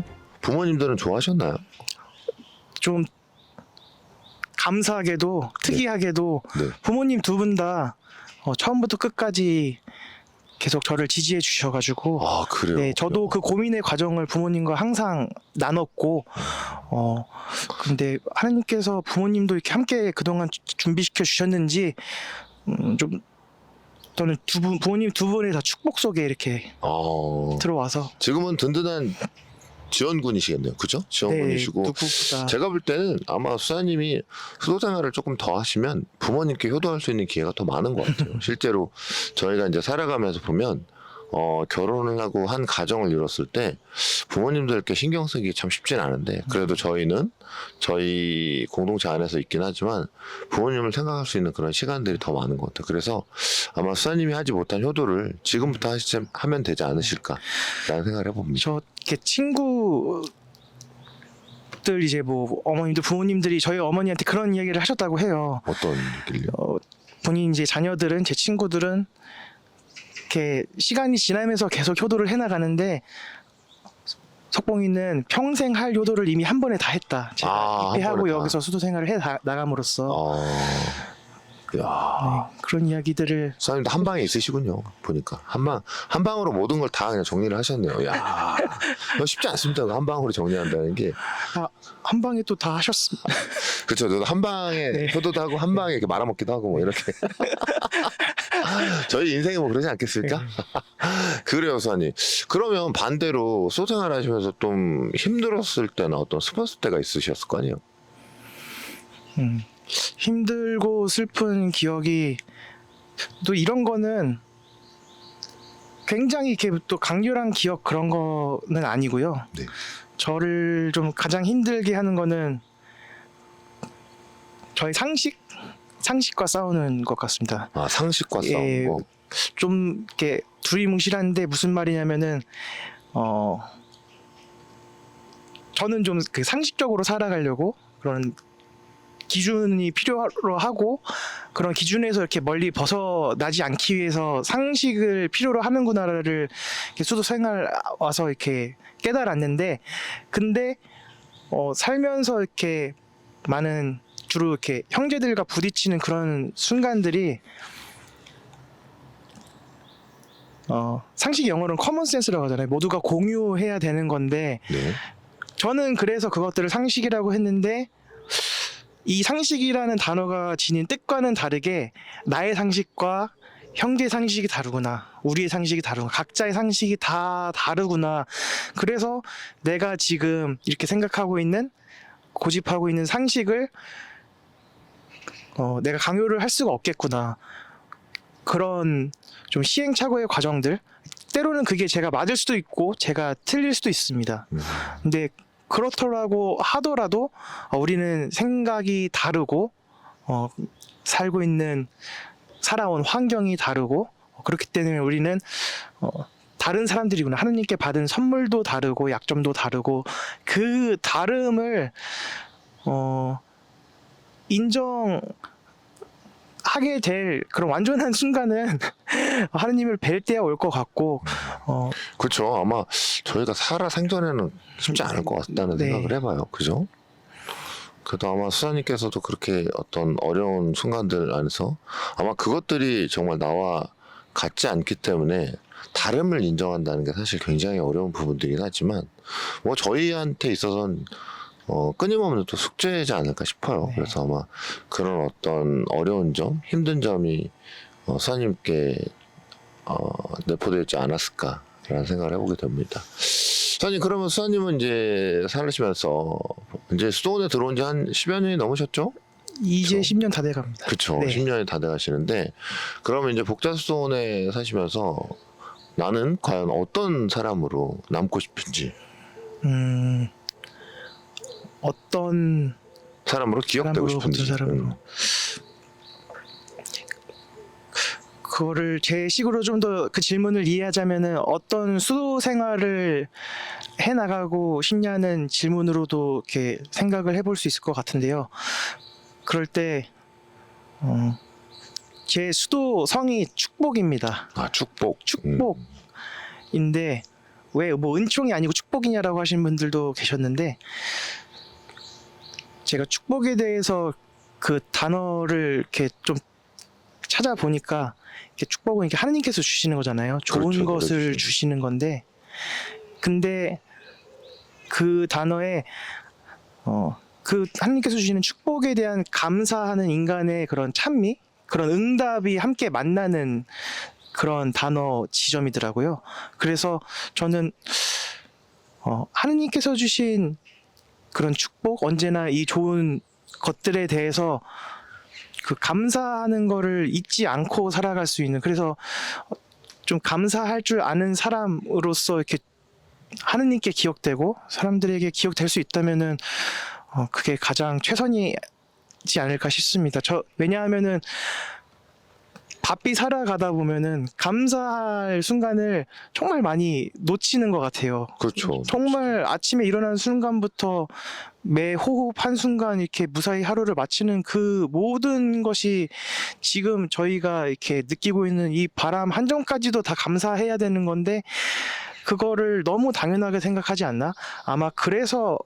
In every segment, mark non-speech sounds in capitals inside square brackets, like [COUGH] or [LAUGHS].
그죠? 부모님들은 좋아하셨나요? 좀 감사하게도 특이하게도 네. 부모님 두 분다 어, 처음부터 끝까지 계속 저를 지지해 주셔가지고 아 그래요. 네, 저도 그 고민의 과정을 부모님과 항상 나눴고, 어, 근데 하나님께서 부모님도 이렇게 함께 그동안 주- 준비시켜 주셨는지, 음, 좀, 저는 두 분, 부모님 두 분의 다 축복 속에 이렇게 어, 들어와서, 지금은 든든한 지원군이시겠네요. 그죠? 네, 지원군이시고 누구보다. 제가 볼 때는 아마 수사님이 수도 생활을 조금 더 하시면 부모님께 효도할 수 있는 기회가 더 많은 것 같아요. [LAUGHS] 실제로 저희가 이제 살아가면서 보면 어, 결혼을 하고 한 가정을 이뤘을 때 부모님들께 신경 쓰기 참 쉽진 않은데 그래도 저희는 저희 공동체 안에서 있긴 하지만 부모님을 생각할 수 있는 그런 시간들이 더 많은 것 같아요. 그래서 아마 수사님이 하지 못한 효도를 지금부터 하시, 하면 되지 않으실까라는 생각을 해봅니다. 저, 이렇게 친구 들 이제 뭐, 어머님들, 부모님들이 저희 어머니한테 그런 이야기를 하셨다고 해요. 어떤 얘기를요? 어, 본인 이제 자녀들은 제 친구들은 이렇게 시간이 지나면서 계속 효도를 해나가는데 석봉이는 평생 할 효도를 이미 한 번에 다 했다. 제가 아, 한 입회하고 번에 다. 여기서 수도 생활을 해 나- 나감으로써 어, 야. 네, 그런 이야기들을 수사님도 한 방에 있으시군요. 보니까 한 방, 한 방으로 모든 걸 다 그냥 정리를 하셨네요. 야, 이거 쉽지 않습니다. 한 방으로 정리한다는 게. 아, 한 방에 또 다 하셨습니다. 그렇죠. 저도 한 방에 [LAUGHS] 네. 효도도 하고 한 방에 이렇게 말아먹기도 하고 뭐 이렇게. [LAUGHS] [LAUGHS] 저희 인생이 뭐 그러지 않겠습니까? 네. [LAUGHS] 그래요, 수사님. 그러면 반대로 소생활 하시면서 좀 힘들었을 때나 어떤 슬펐을 때가 있으셨을 거 아니에요? 음, 힘들고 슬픈 기억이 또 이런 거는 굉장히 이렇게 또 강렬한 기억 그런 거는 아니고요. 네. 저를 좀 가장 힘들게 하는 거는 저희 상식 상식과 싸우는 것 같습니다. 아, 상식과 예. 싸우고. 좀 이렇게 두리뭉실한데 무슨 말이냐면은 어 저는 좀 그 상식적으로 살아가려고 그런 기준이 필요로 하고 그런 기준에서 이렇게 멀리 벗어나지 않기 위해서 상식을 필요로 하는구나를 이렇게 수도 생활 와서 이렇게 깨달았는데 근데 어 살면서 이렇게 많은 주로 이렇게 형제들과 부딪히는 그런 순간들이 어, 상식 영어로는 커먼 센스라고 하잖아요. 모두가 공유해야 되는 건데 네. 저는 그래서 그것들을 상식이라고 했는데 이 상식이라는 단어가 지닌 뜻과는 다르게 나의 상식과 형제 상식이 다르구나. 우리의 상식이 다르구나. 각자의 상식이 다 다르구나. 그래서 내가 지금 이렇게 생각하고 있는 고집하고 있는 상식을 어, 내가 강요를 할 수가 없겠구나. 그런 좀 시행착오의 과정들. 때로는 그게 제가 맞을 수도 있고 제가 틀릴 수도 있습니다. 음. 근데 그렇더라고 하더라도 어, 우리는 생각이 다르고 어, 살고 있는 살아온 환경이 다르고 어, 그렇기 때문에 우리는 어, 다른 사람들이구나 하느님께 받은 선물도 다르고 약점도 다르고 그 다름을 어, 인정 하게 될 그런 완전한 순간은 [LAUGHS] 하느님을 뵐 때야 올 것 같고 어, 그렇죠. 아마 저희가 살아 생전에는 쉽지 않을 것 같다는 네. 생각을 해봐요. 그죠? 그래도 아마 수사님께서도 그렇게 어떤 어려운 순간들 안에서 아마 그것들이 정말 나와 같지 않기 때문에 다름을 인정한다는 게 사실 굉장히 어려운 부분들이긴 하지만 뭐 저희한테 있어서는 어, 끊임없는 또 숙제이지 않을까 싶어요. 네. 그래서 아마 그런 어떤 어려운 점, 힘든 점이 어, 수사님께 어, 내포되지 않았을까라는 생각을 해보게 됩니다. 수사님 그러면 수사님은 이제 살으시면서 이제 수도원에 들어온 지 한 10여 년이 넘으셨죠? 이제 그렇죠. 10년 다 돼갑니다. 그쵸. 네. 10년이 다 돼가시는데 그러면 이제 복자수도원에 사시면서 나는 과연 어떤 사람으로 남고 싶은지 음, 어떤 사람으로 기억되고 사람으로, 싶은지 사람으로. 음. 그거를 제 식으로 좀 더 그 질문을 이해하자면은 어떤 수도 생활을 해 나가고 싶냐는 질문으로도 이렇게 생각을 해볼 수 있을 것 같은데요. 그럴 때, 어, 제 수도 성이 축복입니다. 아 축복 음. 축복인데 왜 뭐 은총이 아니고 축복이냐라고 하시는 분들도 계셨는데 제가 축복에 대해서 그 단어를 이렇게 좀 찾아보니까 이렇게 축복은 이렇게 하나님께서 주시는 거잖아요. 좋은 그렇죠, 것을 그렇지. 주시는 건데 근데 그 단어에 어, 그 하나님께서 주시는 축복에 대한 감사하는 인간의 그런 찬미, 그런 응답이 함께 만나는 그런 단어 지점이더라고요. 그래서 저는 어, 하나님께서 주신 그런 축복, 언제나 이 좋은 것들에 대해서 그 감사하는 거를 잊지 않고 살아갈 수 있는 그래서 좀 감사할 줄 아는 사람으로서 이렇게 하느님께 기억되고 사람들에게 기억될 수 있다면은 어, 그게 가장 최선이지 않을까 싶습니다. 저 왜냐하면은 바삐 살아가다 보면은 감사할 순간을 정말 많이 놓치는 것 같아요. 그렇죠. 정말 아침에 일어나는 순간부터 매 호흡 한 순간 이렇게 무사히 하루를 마치는 그 모든 것이 지금 저희가 이렇게 느끼고 있는 이 바람 한 점까지도 다 감사해야 되는 건데 그거를 너무 당연하게 생각하지 않나? 아마 그래서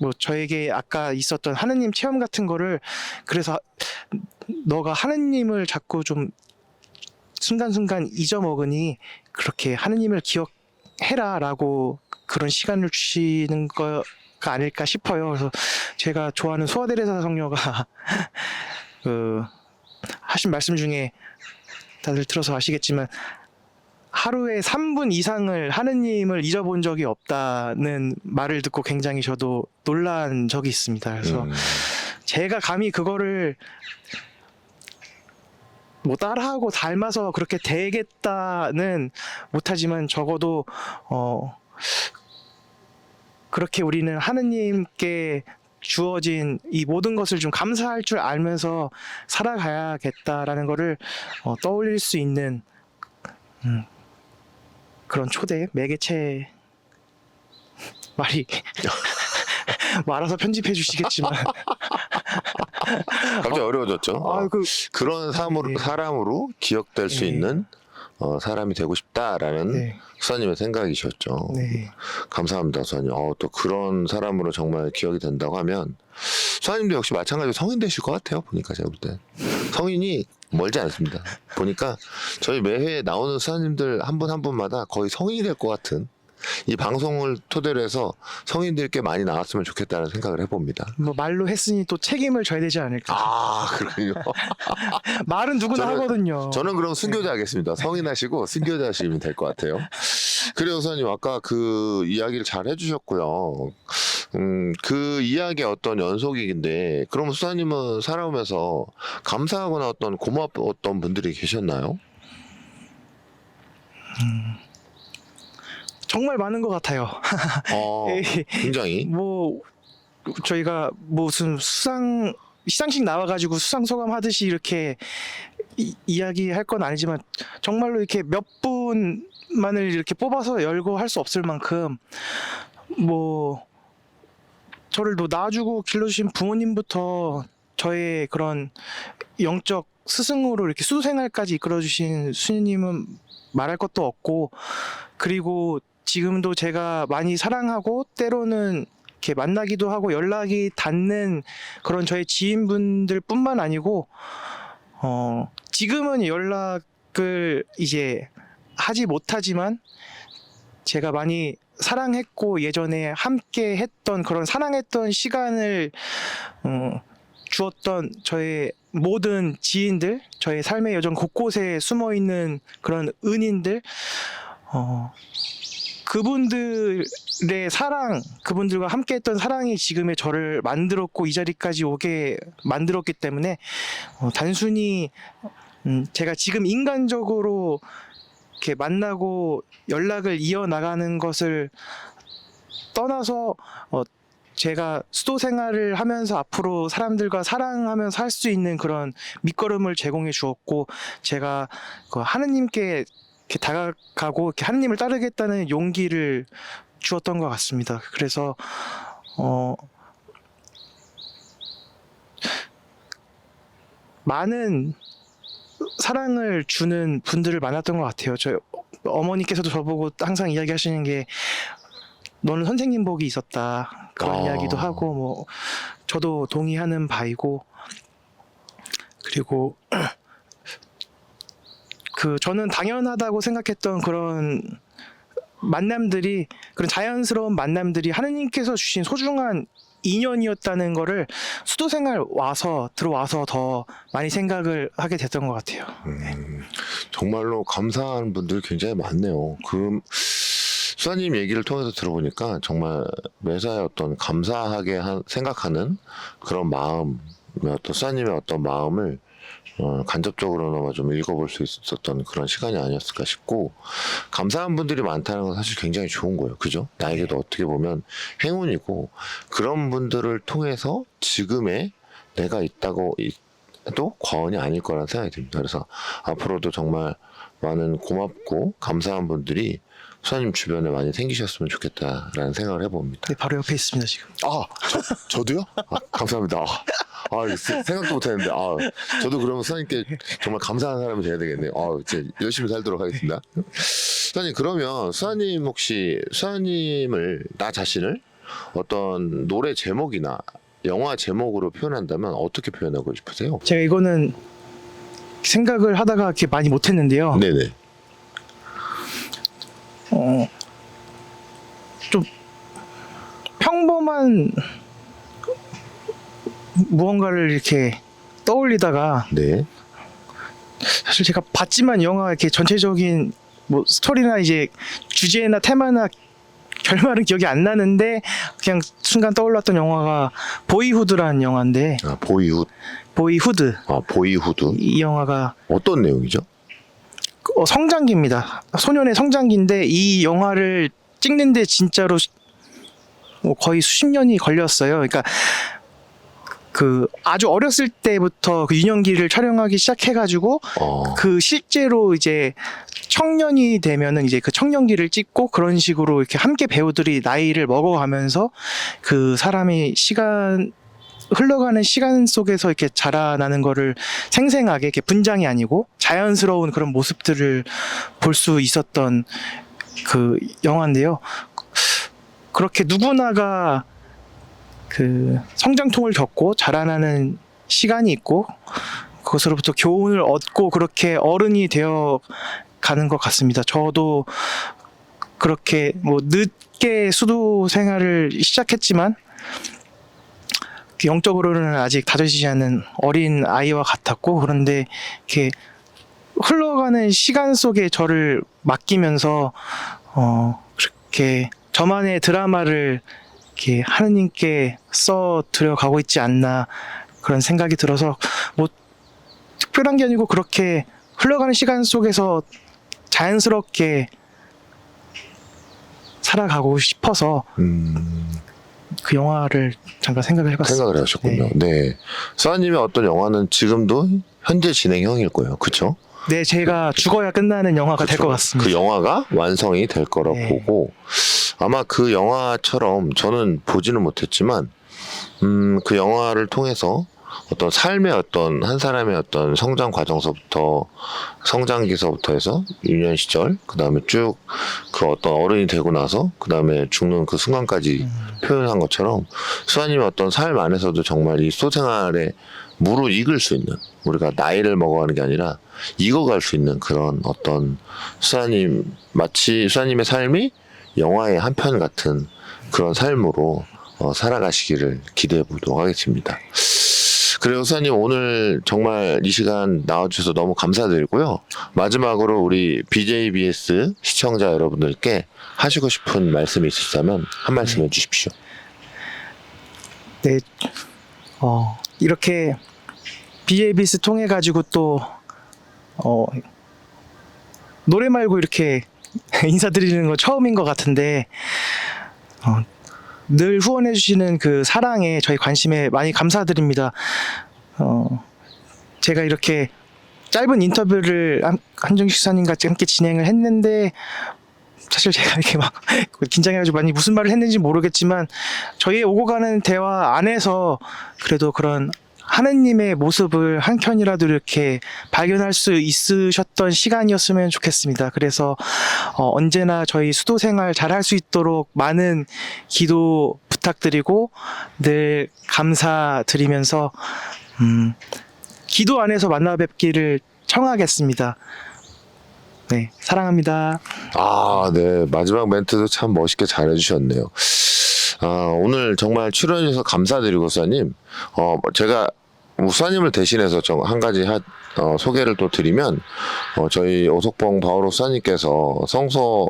뭐 저에게 아까 있었던 하느님 체험 같은 거를 그래서 너가 하느님을 자꾸 좀 순간순간 잊어먹으니 그렇게 하느님을 기억해라라고 그런 시간을 주시는 거가 아닐까 싶어요. 그래서 제가 좋아하는 소아데레사 성녀가 [LAUGHS] 그 하신 말씀 중에 다들 들어서 아시겠지만 하루에 3분 이상을 하느님을 잊어본 적이 없다는 말을 듣고 굉장히 저도 놀란 적이 있습니다. 그래서 음, 제가 감히 그거를 뭐 따라하고 닮아서 그렇게 되겠다는 못하지만 적어도 어 그렇게 우리는 하느님께 주어진 이 모든 것을 좀 감사할 줄 알면서 살아가야겠다라는 거를 어, 떠올릴 수 있는 음, 그런 초대 매개체 말이 [LAUGHS] 말아서 편집해 주시겠지만 갑자기 어려워졌죠. 어, 아, 그 그런 사람으로, 네. 사람으로 기억될 수 네. 있는 어, 사람이 되고 싶다라는 네, 수사님의 생각이셨죠. 네. 감사합니다, 수사님. 어, 또 그런 사람으로 정말 기억이 된다고 하면 수사님도 역시 마찬가지로 성인 되실 것 같아요. 보니까 제가 볼 때. 성인이 멀지 않습니다. 보니까 저희 매회 나오는 수사님들 한 분 한 분마다 거의 성인이 될 것 같은 이 방송을 토대로 해서 성인들께 많이 나왔으면 좋겠다는 생각을 해봅니다. 뭐 말로 했으니 또 책임을 져야 되지 않을까. 아, 그래요? [LAUGHS] 말은 누구나 저는- 하거든요. 저는 그럼 순교자 하겠습니다. 성인하시고 순교자 하시면 될 것 같아요. 그래요, 우선님 아까 그 이야기를 잘 해주셨고요. 음, 그 이야기의 어떤 연속인데, 그럼 수사님은 살아오면서 감사하거나 어떤 고마웠던 분들이 계셨나요? 정말 많은 것 같아요. [LAUGHS] 어, 에이, 굉장히. [LAUGHS] 뭐 저희가 무슨 수상 시상식 나와가지고 수상 소감 하듯이 이렇게 이, 이야기할 건 아니지만 정말로 이렇게 몇 분만을 이렇게 뽑아서 열고 할 수 없을 만큼 뭐 저를 또 낳아주고 길러주신 부모님부터 저의 그런 영적 스승으로 이렇게 수생활까지 이끌어주신 수녀님은 말할 것도 없고 그리고 지금도 제가 많이 사랑하고 때로는 이렇게 만나기도 하고 연락이 닿는 그런 저의 지인분들 뿐만 아니고 어 지금은 연락을 이제 하지 못하지만 제가 많이 사랑했고 예전에 함께 했던 그런 사랑했던 시간을 어, 주었던 저의 모든 지인들, 저의 삶의 여정 곳곳에 숨어 있는 그런 은인들, 어, 그분들의 사랑, 그분들과 함께 했던 사랑이 지금의 저를 만들었고 이 자리까지 오게 만들었기 때문에 어, 단순히 음, 제가 지금 인간적으로 이렇게 만나고 연락을 이어 나가는 것을 떠나서 어, 제가 수도 생활을 하면서 앞으로 사람들과 사랑하면서 할 수 있는 그런 밑거름을 제공해 주었고 제가 그 하느님께 이렇게 다가가고 이렇게 하느님을 따르겠다는 용기를 주었던 것 같습니다. 그래서 어 많은 사랑을 주는 분들을 만났던 것 같아요. 저 어머니께서도 저보고 항상 이야기하시는 게 너는 선생님 복이 있었다 그런 아. 이야기도 하고 뭐 저도 동의하는 바이고 그리고 [CLEARS THROAT] 그 저는 당연하다고 생각했던 그런 만남들이 그런 자연스러운 만남들이 하느님께서 주신 소중한 인연이었다는 거를 수도 생활 와서 들어와서 더 많이 생각을 하게 됐던 것 같아요. 음, 정말로 감사한 분들이 굉장히 많네요. 그 수아님 얘기를 통해서 들어보니까 정말 매사에 어떤 감사하게 한- 생각하는 그런 마음, 어떤 수아님의 어떤 마음을 어, 간접적으로나마 좀 읽어볼 수 있었던 그런 시간이 아니었을까 싶고 감사한 분들이 많다는 건 사실 굉장히 좋은 거예요. 그죠? 나에게도 어떻게 보면 행운이고 그런 분들을 통해서 지금의 내가 있다고 해도 과언이 아닐 거라는 생각이 듭니다. 그래서 앞으로도 정말 많은 고맙고 감사한 분들이 수아님 주변에 많이 생기셨으면 좋겠다라는 생각을 해봅니다. 네, 바로 옆에 있습니다 지금. 아, 저, 도요 아, 감사합니다. 아, 아, 세- 생각도 못했는데, 아, 저도 그러면 수아님께 정말 감사한 사람이 돼야 되겠네요. 아, 이제 열심히 살도록 하겠습니다. 수아님, 그러면 수아님 혹시 수아님을, 나 자신을 어떤 노래 제목이나 영화 제목으로 표현한다면 어떻게 표현하고 싶으세요? 제가 이거는 생각을 하다가 이렇게 많이 못했는데요. 네네. 어, 좀 평범한 무언가를 이렇게 떠올리다가 네. 사실 제가 봤지만 영화 이렇게 전체적인 뭐 스토리나 이제 주제나 테마나 결말은 기억이 안 나는데 그냥 순간 떠올랐던 영화가 보이후드라는 영화인데 아, 보이후, 보이후드 아, 보이후드. 이 영화가 어떤 내용이죠? 어, 성장기입니다. 소년의 성장기인데 이 영화를 찍는데 진짜로 시- 뭐 거의 수십 년이 걸렸어요. 그러니까 그 아주 어렸을 때부터 그 유년기를 촬영하기 시작해가지고 어, 그 실제로 이제 청년이 되면은 이제 그 청년기를 찍고 그런 식으로 이렇게 함께 배우들이 나이를 먹어가면서 그 사람이 시간 흘러가는 시간 속에서 이렇게 자라나는 거를 생생하게 이렇게 분장이 아니고 자연스러운 그런 모습들을 볼 수 있었던 그 영화인데요. 그렇게 누구나가 그 성장통을 겪고 자라나는 시간이 있고 그것으로부터 교훈을 얻고 그렇게 어른이 되어 가는 것 같습니다. 저도 그렇게 뭐 늦게 수도 생활을 시작했지만 영적으로는 아직 다져지지 않은 어린 아이와 같았고 그런데 이렇게 흘러가는 시간 속에 저를 맡기면서 어 그렇게 저만의 드라마를 이렇게 하느님께 써 들여가고 있지 않나 그런 생각이 들어서 뭐 특별한 게 아니고 그렇게 흘러가는 시간 속에서 자연스럽게 살아가고 싶어서 음, 그 영화를 잠깐 생각을 해봤어요. 생각을 하셨군요. 네. 수아님의 어떤 영화는 지금도 현재 진행형일 거예요. 그쵸? 네, 제가 죽어야 끝나는 영화가 될? 것 같습니다. 그 영화가 완성이 될 거라 네. 보고 아마 그 영화처럼 저는 보지는 못했지만 음, 그 영화를 통해서 어떤 삶의 어떤 한 사람의 어떤 성장 과정서부터 성장기서부터 해서 유년 시절 그 다음에 쭉 그 어떤 어른이 되고 나서 그 다음에 죽는 그 순간까지 음, 표현한 것처럼 수아님의 어떤 삶 안에서도 정말 이 소생활에 무르 익을 수 있는 우리가 나이를 먹어가는 게 아니라 익어갈 수 있는 그런 어떤 수아님 마치 수아님의 삶이 영화의 한 편 같은 그런 삶으로 어, 살아가시기를 기대해 보도록 하겠습니다. 그리고 수아님 오늘 정말 이 시간 나와주셔서 너무 감사드리고요. 마지막으로 우리 BJBS 시청자 여러분들께 하시고 싶은 말씀이 있으시다면 한 말씀 해주십시오. 네, 어, 이렇게 BABS 통해 가지고 또 어, 노래 말고 이렇게 [LAUGHS] 인사드리는 거 처음인 것 같은데 어, 늘 후원해 주시는 그 사랑에 저희 관심에 많이 감사드립니다. 어, 제가 이렇게 짧은 인터뷰를 한- 한정식 수사님과 함께 진행을 했는데 사실 제가 이렇게 막 [LAUGHS] 긴장해가지고 많이 무슨 말을 했는지 모르겠지만 저희의 오고 가는 대화 안에서 그래도 그런 하느님의 모습을 한 켠이라도 이렇게 발견할 수 있으셨던 시간이었으면 좋겠습니다. 그래서 어, 언제나 저희 수도 생활 잘 할 수 있도록 많은 기도 부탁드리고 늘 감사드리면서 음, 기도 안에서 만나 뵙기를 청하겠습니다. 네, 사랑합니다. 아, 네. 마지막 멘트도 참 멋있게 잘 해주셨네요. 아, 오늘 정말 출연해주셔서 감사드리고, 수사님. 어, 제가 우사님을 대신해서 좀한 가지 하, 어, 소개를 또 드리면, 어, 저희 오석봉 바오로 수사님께서 성서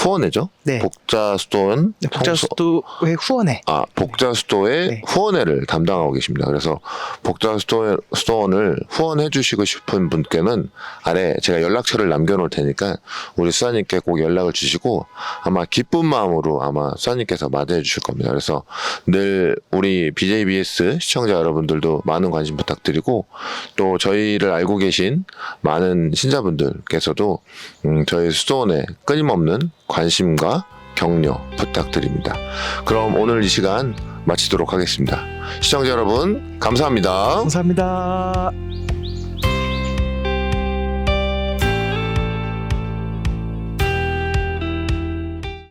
후원회죠? 네. 복자수도원 네, 복자수도의 후원회. 아, 복자수도의 네. 후원회를 담당하고 계십니다. 그래서 복자수도원을 후원해 주시고 싶은 분께는 아래 제가 연락처를 남겨놓을 테니까 우리 수사님께 꼭 연락을 주시고 아마 기쁜 마음으로 아마 수사님께서 맞이해 주실 겁니다. 그래서 늘 우리 BJBS 시청자 여러분들도 많은 관심 부탁드리고 또 저희를 알고 계신 많은 신자분들께서도 음, 저희 수도원에 끊임없는 관심과 격려 부탁드립니다. 그럼 오늘 이 시간 마치도록 하겠습니다. 시청자 여러분, 감사합니다. 감사합니다.